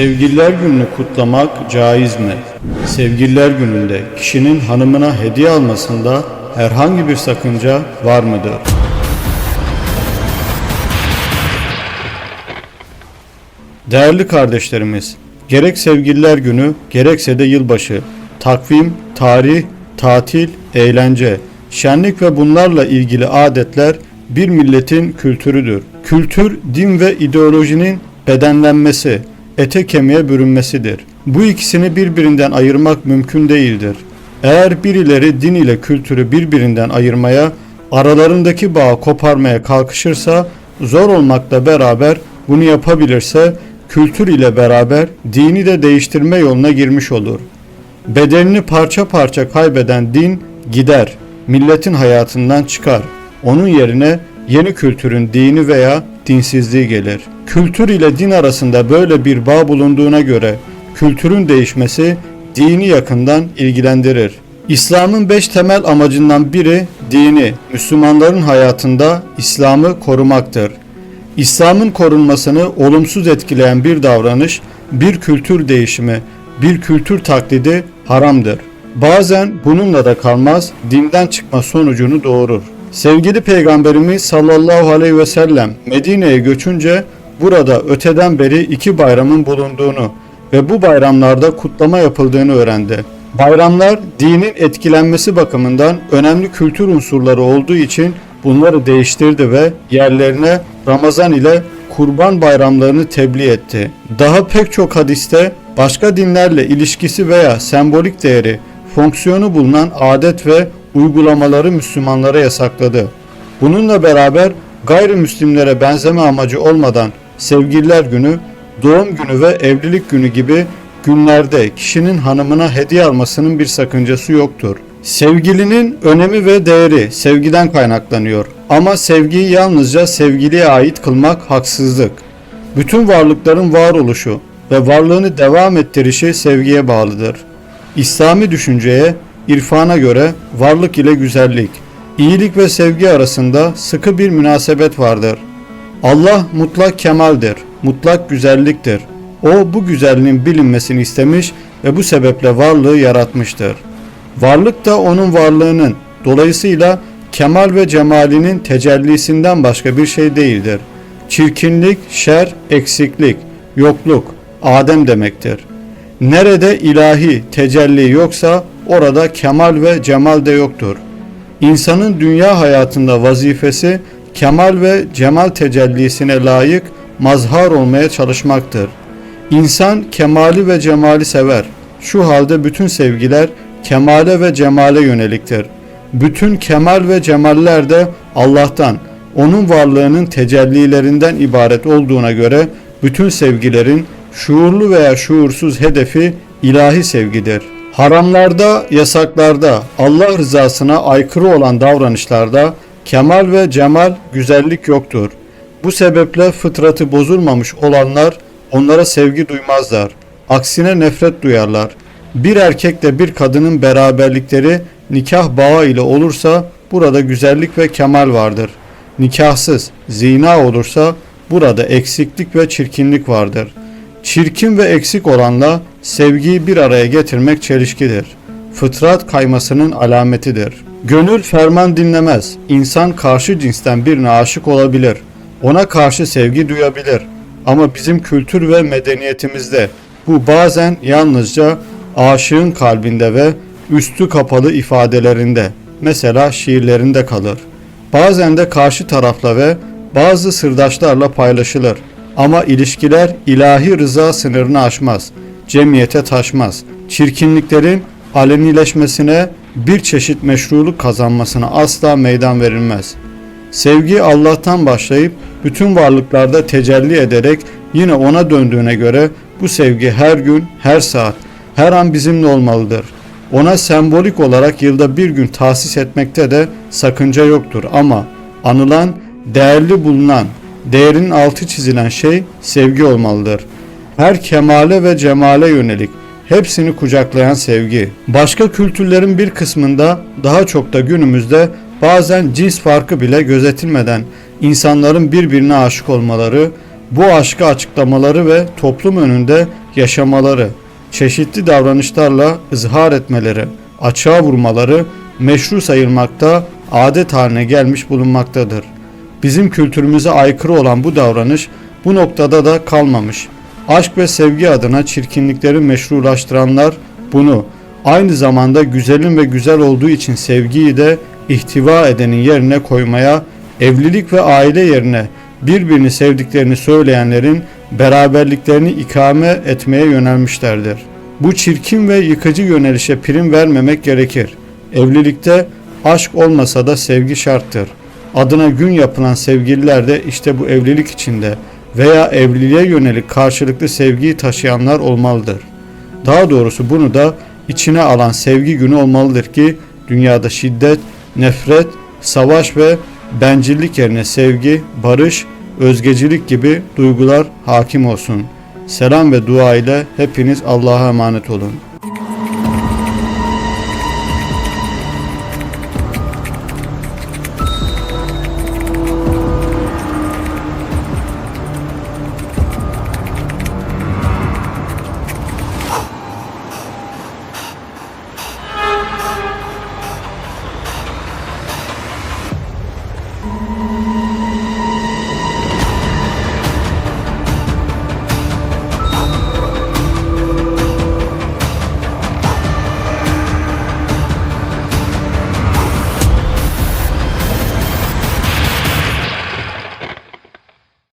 Sevgililer gününü kutlamak caiz mi? Sevgililer gününde kişinin hanımına hediye almasında herhangi bir sakınca var mıdır? Değerli kardeşlerimiz, gerek sevgililer günü gerekse de yılbaşı, takvim, tarih, tatil, eğlence, şenlik ve bunlarla ilgili adetler bir milletin kültürüdür. Kültür, din ve ideolojinin bedenlenmesi, ete kemiğe bürünmesidir. Bu ikisini birbirinden ayırmak mümkün değildir. Eğer birileri din ile kültürü birbirinden ayırmaya, aralarındaki bağı koparmaya kalkışırsa, zor olmakla beraber bunu yapabilirse, kültür ile beraber dini de değiştirme yoluna girmiş olur. Bedenini parça parça kaybeden din gider, milletin hayatından çıkar. Onun yerine yeni kültürün dini veya dinsizliği gelir. Kültür ile din arasında böyle bir bağ bulunduğuna göre kültürün değişmesi dini yakından ilgilendirir. İslam'ın beş temel amacından biri dini, Müslümanların hayatında İslam'ı korumaktır. İslam'ın korunmasını olumsuz etkileyen bir davranış, bir kültür değişimi, bir kültür taklidi haramdır. Bazen bununla da kalmaz, dinden çıkma sonucunu doğurur. Sevgili Peygamberimiz sallallahu aleyhi ve sellem Medine'ye göçünce burada öteden beri iki bayramın bulunduğunu ve bu bayramlarda kutlama yapıldığını öğrendi. Bayramlar dinin etkilenmesi bakımından önemli kültür unsurları olduğu için bunları değiştirdi ve yerlerine Ramazan ile Kurban bayramlarını tebliğ etti. Daha pek çok hadiste başka dinlerle ilişkisi veya sembolik değeri, fonksiyonu bulunan adet ve uygulamaları Müslümanlara yasakladı. Bununla beraber gayrimüslimlere benzeme amacı olmadan Sevgililer Günü, Doğum Günü ve Evlilik Günü gibi günlerde kişinin hanımına hediye almasının bir sakıncası yoktur. Sevgilinin önemi ve değeri sevgiden kaynaklanıyor. Ama sevgiyi yalnızca sevgiliye ait kılmak haksızlık. Bütün varlıkların varoluşu ve varlığını devam ettirişi sevgiye bağlıdır. İslami düşünceye, irfana göre varlık ile güzellik, iyilik ve sevgi arasında sıkı bir münasebet vardır. Allah mutlak kemaldir, mutlak güzelliktir. O bu güzelliğin bilinmesini istemiş ve bu sebeple varlığı yaratmıştır. Varlık da onun varlığının, dolayısıyla kemal ve cemalinin tecellisinden başka bir şey değildir. Çirkinlik, şer, eksiklik, yokluk, Adem demektir. Nerede ilahi tecelli yoksa orada kemal ve cemal de yoktur. İnsanın dünya hayatında vazifesi kemal ve cemal tecellisine layık mazhar olmaya çalışmaktır. İnsan kemali ve cemali sever. Şu halde bütün sevgiler kemale ve cemale yöneliktir. Bütün kemal ve cemaller de Allah'tan, onun varlığının tecellilerinden ibaret olduğuna göre bütün sevgilerin şuurlu veya şuursuz hedefi ilahi sevgidir. Haramlarda, yasaklarda, Allah rızasına aykırı olan davranışlarda kemal ve cemal, güzellik yoktur. Bu sebeple fıtratı bozulmamış olanlar onlara sevgi duymazlar. Aksine nefret duyarlar. Bir erkekle bir kadının beraberlikleri nikah bağı ile olursa burada güzellik ve kemal vardır. Nikahsız, zina olursa burada eksiklik ve çirkinlik vardır. Çirkin ve eksik olanla sevgiyi bir araya getirmek çelişkidir. Fıtrat kaymasının alametidir. Gönül ferman dinlemez. İnsan karşı cinsten birine aşık olabilir. Ona karşı sevgi duyabilir. Ama bizim kültür ve medeniyetimizde bu bazen yalnızca aşığın kalbinde ve üstü kapalı ifadelerinde, mesela şiirlerinde kalır. Bazen de karşı tarafla ve bazı sırdaşlarla paylaşılır. Ama ilişkiler ilahi rıza sınırını aşmaz, cemiyete taşmaz. Çirkinliklerin alenileşmesine bir çeşit meşruluk kazanmasına asla meydan verilmez. Sevgi Allah'tan başlayıp bütün varlıklarda tecelli ederek yine ona döndüğüne göre bu sevgi her gün, her saat, her an bizimle olmalıdır. Ona sembolik olarak yılda bir gün tahsis etmekte de sakınca yoktur ama anılan, değerli bulunan, değerinin altı çizilen şey sevgi olmalıdır. Her kemale ve cemale yönelik hepsini kucaklayan sevgi. Başka kültürlerin bir kısmında daha çok da günümüzde bazen cins farkı bile gözetilmeden insanların birbirine aşık olmaları, bu aşkı açıklamaları ve toplum önünde yaşamaları, çeşitli davranışlarla ızhar etmeleri, açığa vurmaları meşru sayılmakta, adet haline gelmiş bulunmaktadır. Bizim kültürümüze aykırı olan bu davranış bu noktada da kalmamış. Aşk ve sevgi adına çirkinlikleri meşrulaştıranlar bunu aynı zamanda güzelin ve güzel olduğu için sevgiyi de ihtiva edenin yerine koymaya, evlilik ve aile yerine birbirini sevdiklerini söyleyenlerin beraberliklerini ikame etmeye yönelmişlerdir. Bu çirkin ve yıkıcı yönelişe prim vermemek gerekir. Evlilikte aşk olmasa da sevgi şarttır. Adına gün yapılan sevgililer de işte bu evlilik içinde veya evliliğe yönelik karşılıklı sevgiyi taşıyanlar olmalıdır. Daha doğrusu bunu da içine alan sevgi günü olmalıdır ki dünyada şiddet, nefret, savaş ve bencillik yerine sevgi, barış, özgecilik gibi duygular hakim olsun. Selam ve dua ile hepiniz Allah'a emanet olun.